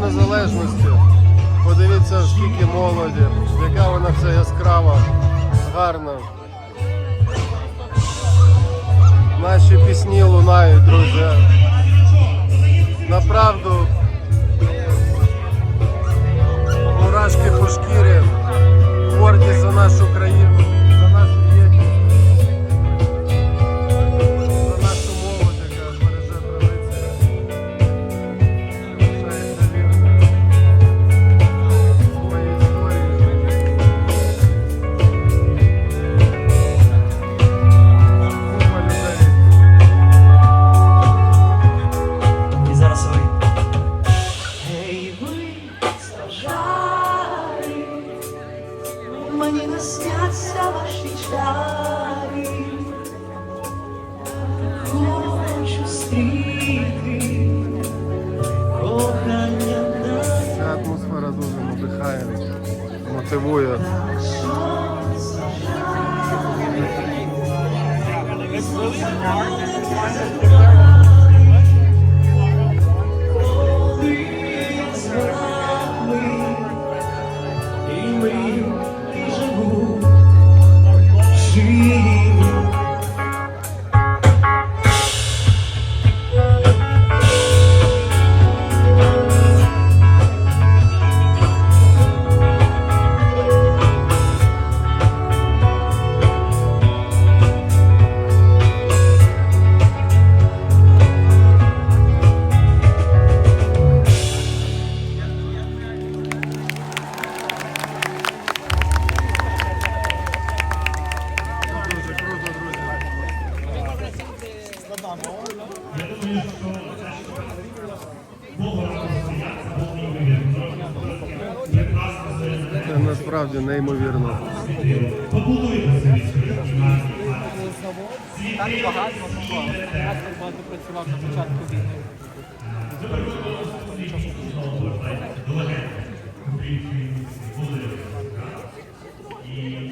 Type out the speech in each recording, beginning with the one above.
Незалежності. Подивіться, скільки молоді, яка вона вся яскрава, гарна. Наші пісні лунають, друзі. Направду мені не сняться ваші чари. Хочу стріти кохання Ця атмосфера дуже надихає, мотивує. з Це насправді неймовірно. Так багато багато працював на початку війни. Я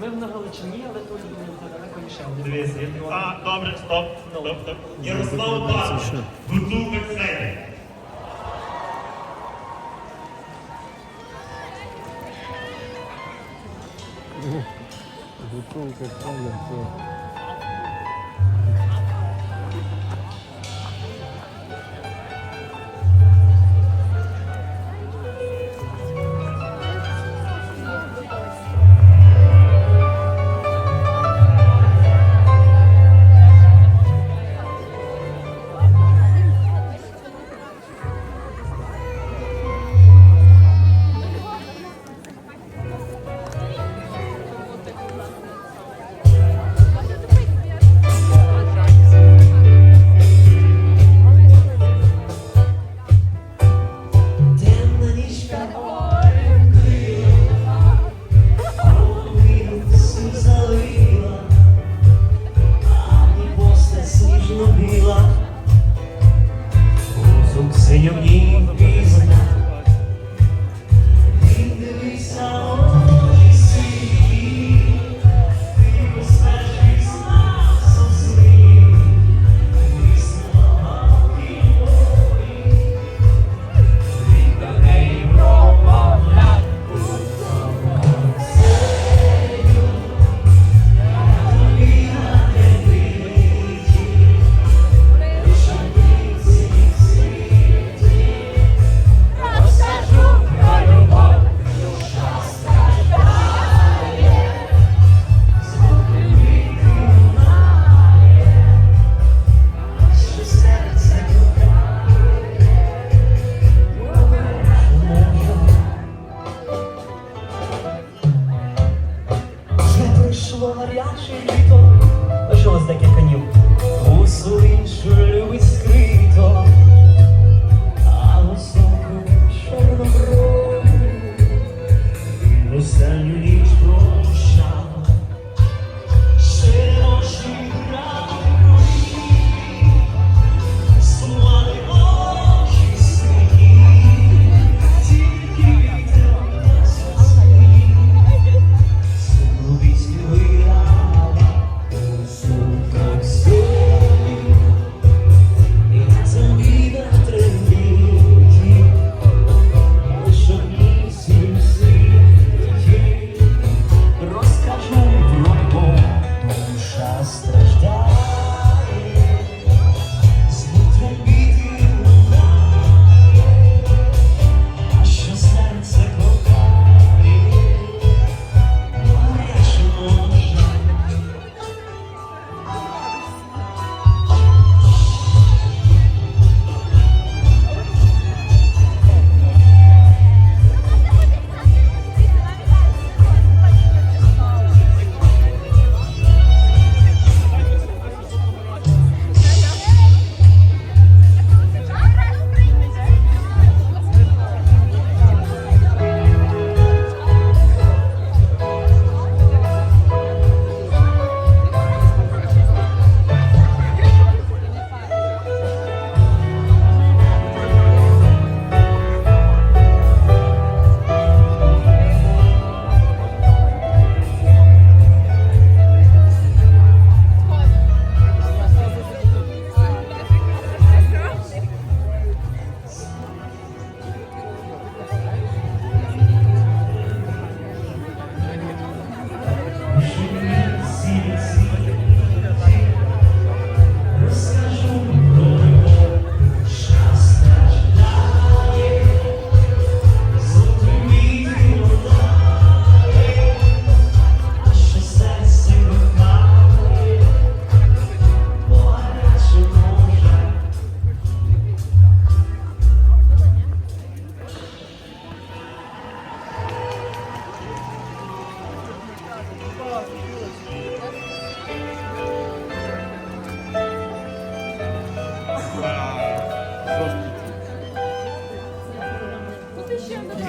Ми на Галичині, але тут далеко. Дивись. А, добре, стоп, стоп, стоп. Ярослав Павлович, Гуцулка Ксенія. Гуцулка, правда,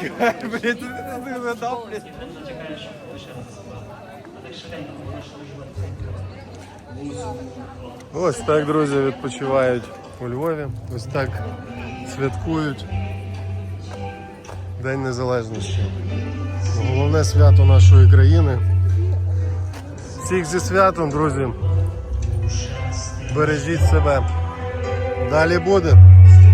так швиденько можеш виживати. Ось так, друзі, відпочивають у Львові. Ось так святкують День Незалежності. Головне свято нашої країни. Всіх зі святом, друзі. Бережіть себе. Далі буде.